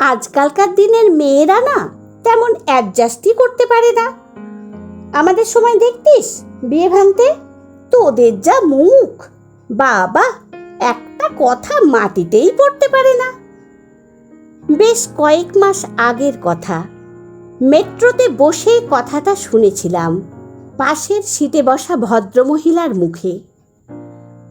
আজকালকার দিনের মেয়েরা না তেমন অ্যাডজাস্টই করতে পারে না। আমাদের সময় দেখতিস, বিয়ে ভাঙতে তোদের যা মুখ। বাবা একটা কথা মাটিতেই পড়তে পারে না। বেশ কয়েক মাস আগের কথা। মেট্রোতে বসে কথাটা শুনেছিলাম, পাশের সিটে বসা ভদ্রমহিলার মুখে।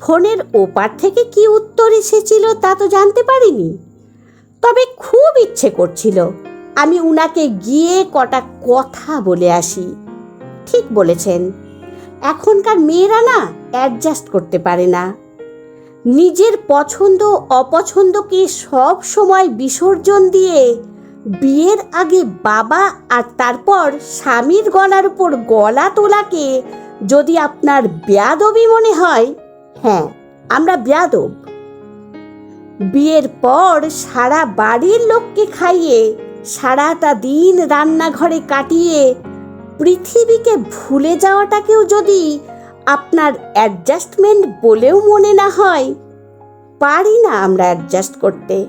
ফোনের ওপার থেকে কি উত্তর এসেছিল তা তো জানতে পারিনি। তবে খুব ইচ্ছে করছিল আমি উনাকে গিয়ে কটা কথা বলে আসি। ঠিক বলেছেন, এখনকার মেয়েরা না অ্যাডজাস্ট করতে পারে না। নিজের পছন্দ অপছন্দকে সব সময় বিসর্জন দিয়ে বিয়ের আগে বাবা আর তারপর স্বামীর গলার উপর গলা তোলাকে যদি আপনার ব্যাদবি মনে হয় হ্যাঁ আমরা ব্যাদব। বিয়ের পর সারা বাড়ির লোককে খাইয়ে সারাটা দিন রান্নাঘরে কাটিয়ে, পৃথিবীকে ভুলে যাওয়াটাকেও যদি আপনার অ্যাডজাস্টমেন্ট বলেও মনে না হয়, পারি না আমরা অ্যাডজাস্ট করতে।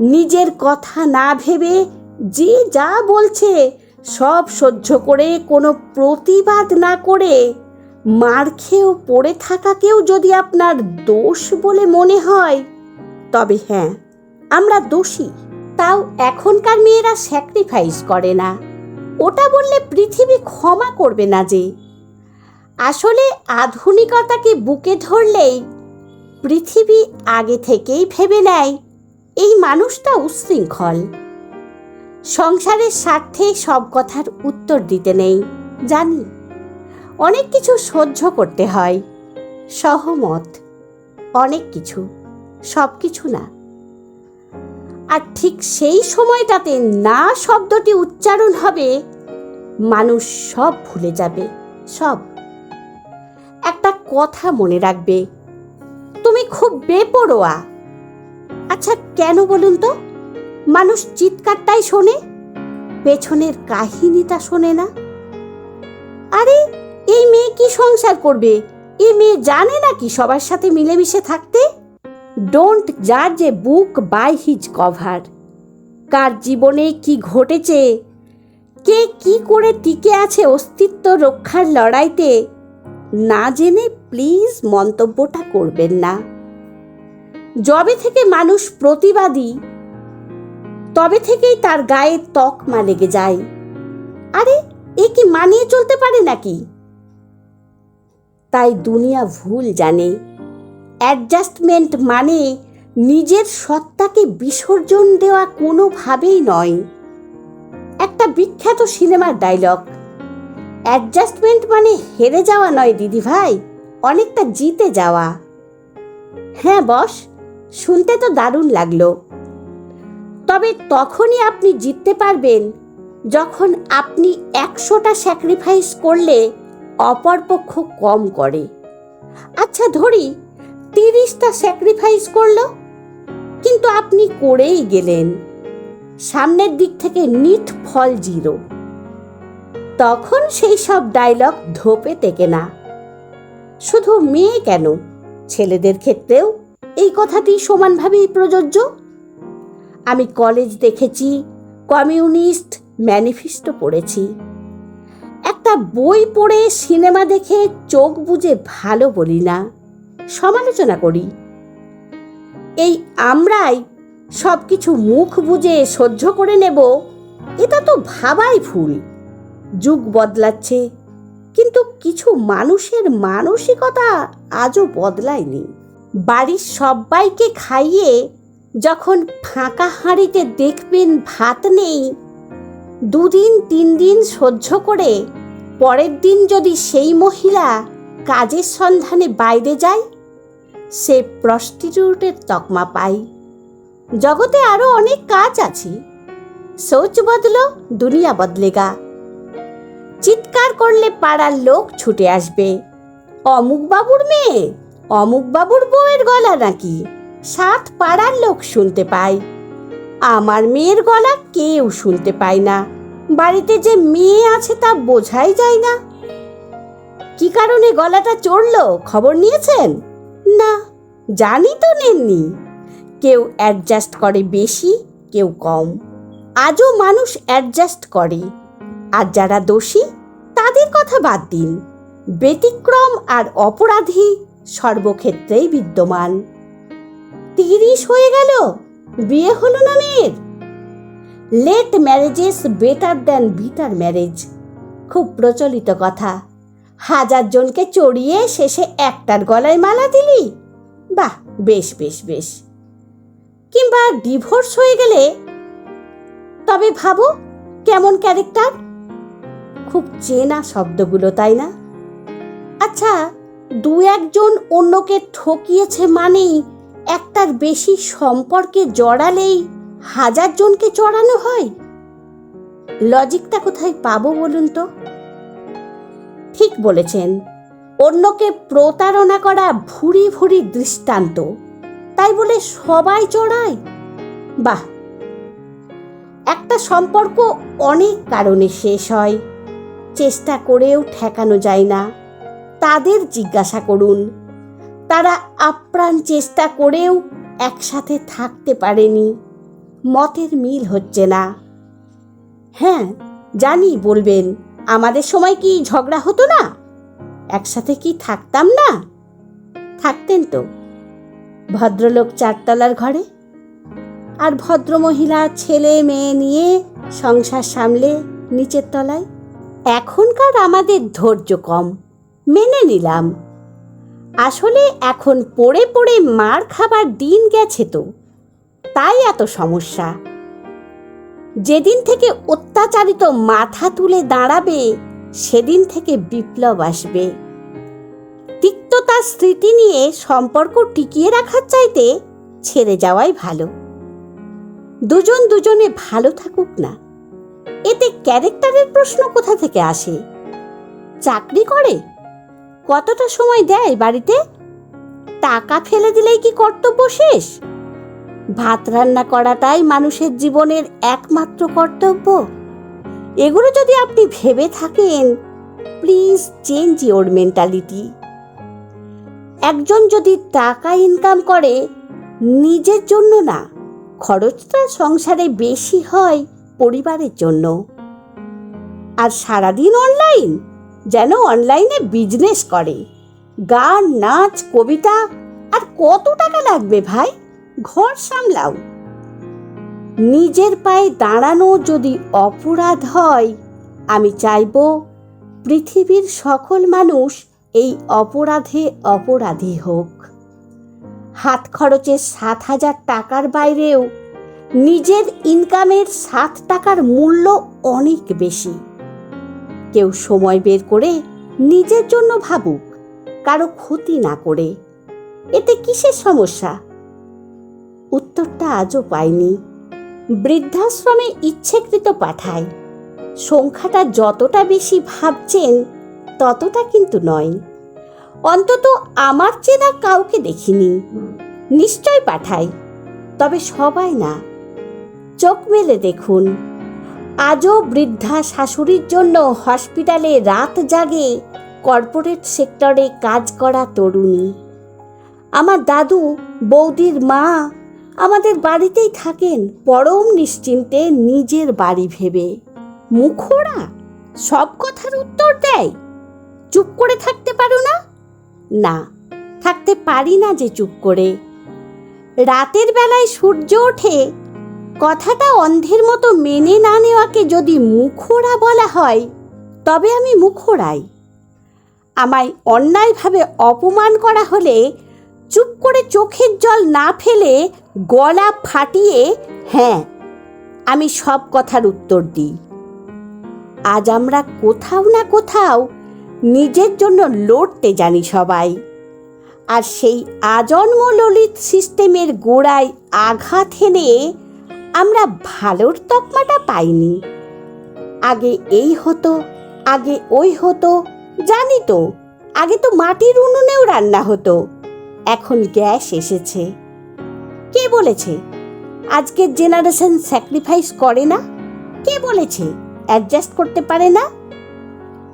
নিজের কথা না ভেবে যে যা বলছে সব সহ্য করে কোনো প্রতিবাদ না করে মার খেয়েও পড়ে থাকাকেও যদি আপনার দোষ বলে মনে হয়, তবে হ্যাঁ আমরা দোষী। তাও এখনকার মেয়েরা স্যাক্রিফাইস করে না। ওটা বললে পৃথিবী ক্ষমা করবে না যে। আসলে আধুনিকতাকে বুকে ধরলেই পৃথিবী আগে থেকেই ভেবে নেয়, এই মানুষটা উচ্ছৃঙ্খল সংসারের স্বার্থে সব কথার উত্তর দিতে নেই, জানি। অনেক কিছু সহ্য করতে হয়। সহমত। অনেক কিছু। সব কিছু না। আর ঠিক সেই সময়টাতে না শব্দটি উচ্চারণ হবে, মানুষ সব ভুলে যাবে, সব। একটা কথা মনে রাখবে, তুমি খুব বেপরোয়া। আচ্ছা কেন বলুন তো? মানুষ চিৎকারটাই শোনে, পেছনের কাহিনীটা শোনে না? আরে কি সংসার করবে? এ মেয়ে জানে নাকি সবার সাথে মিলেমিশে থাকতে? ডোন্ট জাজ a book by his cover কার জীবনে কি ঘটেছে? কে কি করে টিকে আছে অস্তিত্ব রক্ষার লড়াইতে? না জেনে প্লিজ মন্তব্যটা করবেন না। যবে থেকে মানুষ প্রতিবাদী, তবে থেকেই তার গায়ে তকমা লেগে যায়। আরে, এ কি মানিয়ে চলতে পারে নাকি? তাই দুনিয়া ভুল জানে। অ্যাডজাস্টমেন্ট মানে নিজের সত্তাকে বিসর্জন দেওয়া কোনোভাবেই নয়। একটা বিখ্যাত সিনেমার ডায়লগ অ্যাডজাস্টমেন্ট মানে হেরে যাওয়া নয় দিদি ভাই, অনেকটা জিতে যাওয়া। হ্যাঁ বস, শুনতে তো দারুণ লাগল। তবে তখনই আপনি জিততে পারবেন যখন আপনি একশোটা স্যাক্রিফাইস করলে অপরপক্ষ কম করে। আচ্ছা ধরি তিরিশটা স্যাক্রিফাইস করল, কিন্তু আপনি করেই গেলেন। সামনের দিক থেকে নিট ফল জিরো। তখন সেই সব ডায়লগ ধোপে টেকে না। শুধু মেয়ে কেন? ছেলেদের ক্ষেত্রেও এই কথাটি সমানভাবেই প্রযোজ্য। আমি কলেজ দেখেছি কমিউনিস্ট ম্যানিফেস্টো পড়েছি। একটা বই পড়ে সিনেমা দেখে চোখ বুঝে ভালো বলি না। সমালোচনা করি। এই আমরাই সব কিছু মুখ বুঝে সহ্য করে নেব, এটা তো ভাবাই ভুল। যুগ বদলাচ্ছে, কিন্তু কিছু মানুষের মানসিকতা আজও বদলায়নি। বাড়ির সবাইকে খাইয়ে যখন ফাঁকা হাঁড়িতে দেখবেন ভাত নেই, দুদিন তিন দিন সহ্য করে পরের দিন যদি সেই মহিলা কাজের সন্ধানে বাইরে যায়, সে প্রস্টিটিউটের তকমা পায়। জগতে আরও অনেক কাজ আছে। সোচ বদলো, দুনিয়া বদলেগা। চিৎকার করলে পাড়ার লোক ছুটে আসবে। অমুক বাবুর মেয়ে, অমুক বাবুর বউয়ের গলা নাকি? সাত পাড়ার লোক শুনতে পায়। আমার মেয়ের গলা কেউ শুনতে পায় না। বাড়িতে যে মেয়ে আছে তা বোঝাই যায় না। কি কারণে গলাটা চড়ল? খবর নিয়েছেন? না, জানি তো নেননি। কেউ অ্যাডজাস্ট করে বেশি, কেউ কম। আজও মানুষ অ্যাডজাস্ট করে। আর যারা দোষী, তাদের কথা বাদ দিন। ব্যতিক্রম আর অপরাধী সর্বক্ষেত্রেই বিদ্যমান। তিরিশ হয়ে গেল? বিয়ে হলো না মেয়ের? Late marriages better than bitter marriage খুব প্রচলিত কথা। হাজার জনকে চড়িয়ে শেষে একটার গলায় মালা দিলি? বাহ, বেশ বেশ বেশ। কিংবা ডিভোর্স হয়ে গেলে? তবে ভাবো, কেমন ক্যারেক্টার খুব চেনা শব্দগুলো, তাই না? আচ্ছা দু একজন অন্যকে ঠকিয়েছে মানেই একটার বেশি সম্পর্কে জড়ালেই হাজার জনকে চড়ানো হয়? লজিকটা কোথায় পাবো বলুন তো? ঠিক বলেছেন। অন্যকে প্রতারণা করা ভুরি ভুরি দৃষ্টান্ত। তাই বলে সবাই চড়ায়? বাহ! একটা সম্পর্ক অনেক কারণে শেষ হয়। চেষ্টা করেও ঠেকানো যায় না। তাদের জিজ্ঞাসা করুন। তারা আপ্রাণ চেষ্টা করেও একসাথে থাকতে পারেনি। মতের মিল হচ্ছে না। হ্যাঁ জানি বলবেন, আমাদের সময় কি ঝগড়া হতো না? একসাথে কি থাকতাম না? থাকতেন তো। ভদ্রলোক চারতলার ঘরে আর ভদ্রমহিলা ছেলে মেয়ে নিয়ে সংসার সামলে নিচের তলায়। এখনকার আমাদের ধৈর্য কম, মেনে নিলাম। আসলে এখন পড়ে পড়ে মার খাবার দিন গেছে তো। তাই এত সমস্যা। যেদিন থেকে অত্যাচারিত মাথা তুলে দাঁড়াবে, সেদিন থেকে বিপ্লব আসবে। তিক্ততার স্মৃতি নিয়ে সম্পর্ক টিকিয়ে রাখার চাইতে ছেড়ে যাওয়াই ভালো। দুজন দুজনে ভালো থাকুক না। এতে ক্যারেক্টারের প্রশ্ন কোথা থেকে আসে? চাকরি করে? কতটা সময় দেয় বাড়িতে? টাকা ফেলে দিলেই কি কর্তব্য শেষ? ভাত রান্না করাটাই মানুষের জীবনের একমাত্র কর্তব্য। এগুলো যদি আপনি ভেবে থাকেন প্লিজ চেঞ্জ ইওর মেন্টালিটি একজন যদি টাকা ইনকাম করে, নিজের জন্য না, খরচটা সংসারে বেশি হয় পরিবারের জন্য। আর সারাদিন অনলাইন যেন অনলাইনে বিজনেস করে। গান, নাচ, কবিতা, আর কত টাকা লাগবে ভাই? ঘর সামলাও। নিজের পায়ে দাঁড়ানো যদি অপরাধ হয়, আমি চাইব পৃথিবীর সকল মানুষ এই অপরাধে অপরাধী হোক। হাত খরচের সাত হাজার টাকার বাইরেও নিজের ইনকামের সাত টাকার মূল্য অনেক বেশি। কেউ সময় বের করে নিজের জন্য ভাবুক, কারও ক্ষতি না করে। এতে কিসের সমস্যা? উত্তরটা আজও পাইনি। বৃদ্ধাশ্রমে ইচ্ছেকৃত পাঠায়। সংখ্যাটা যতটা বেশি ভাবছেন, ততটা কিন্তু নয়। অন্তত আমার চেনা কাউকে দেখিনি। নিশ্চয় পাঠাই তবে সবাই না। চোখ মেলে দেখুন, আজও বৃদ্ধা শাশুড়ির জন্য হসপিটালে রাত জাগে কর্পোরেট সেক্টরে কাজ করা তরুণী। আমার দাদু, বৌদির মা আমাদের বাড়িতেই থাকেন পরম নিশ্চিন্তে নিজের বাড়ি ভেবে। মুখোরা সব কথার উত্তর দেয়। চুপ করে থাকতে পারো না? না, থাকতে পারি না যে চুপ করে। রাতের বেলায় সূর্য ওঠে, কথাটা অন্ধের মতো মেনে না নেওয়াকে যদি মুখোরা বলা হয়, তবে আমি মুখোরাই আমায় অন্যায়ভাবে অপমান করা হলে চুপ করে চোখের জল না ফেলে গলা ফাটিয়ে হ্যাঁ আমি সব কথার উত্তর দিই। আজ আমরা কোথাও না কোথাও নিজের জন্য লড়তে জানি সবাই। আর সেই আজন্ম ললিত সিস্টেমের গোড়ায় আঘাত হেনে আমরা ভালোর তকমাটা পাইনি। আগে এই হতো, আগে ওই হতো, জানি তো, আগে তো মাটির উনুনেও রান্না হতো। এখন গ্যাস এসেছে। কে বলেছে? আজকের জেনারেশন স্যাক্রিফাইস করে না? কে বলেছে? অ্যাডজাস্ট করতে পারে না?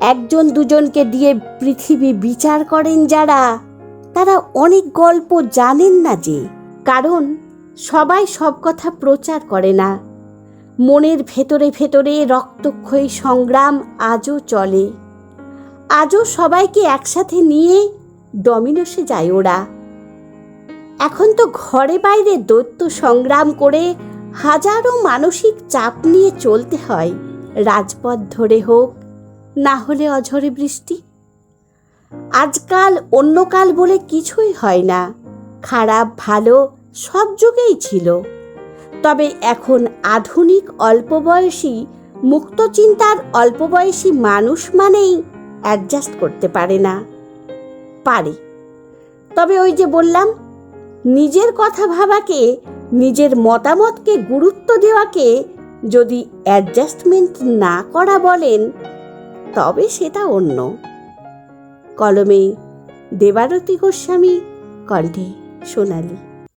একজন দুজনকে দিয়ে পৃথিবী বিচার করেন যারা, তারা অনেক গল্প জানেন না যে, কারণ সবাই সব কথা প্রচার করে না। মনের ভেতরে ভেতরে রক্তক্ষয়ী সংগ্রাম আজও চলে। আজও সবাইকে একসাথে নিয়ে ডমিনোসে যায় ওরা। এখন তো ঘরে বাইরে দৈত্য সংগ্রাম করে হাজারো মানসিক চাপ নিয়ে চলতে হয়। রাজপথ ধরে হোক, না হলে অঝরে বৃষ্টি। আজকাল, অন্য কাল বলে কিছুই হয় না। খারাপ, ভালো, সব যুগেই ছিল। তবে এখন আধুনিক, অল্প বয়সী, মুক্ত চিন্তার অল্প বয়সী মানুষ মানেই অ্যাডজাস্ট করতে পারে না। পারে। তবে ওই যে বললাম নিজের কথা ভাবাকে, নিজের মতামতকে গুরুত্ব দেওয়াকে যদি অ্যাডজাস্টমেন্ট না করা বলেন, তবে সেটা অন্য। কলমে দেবারতী গোস্বামী কণ্ঠে সোনালী।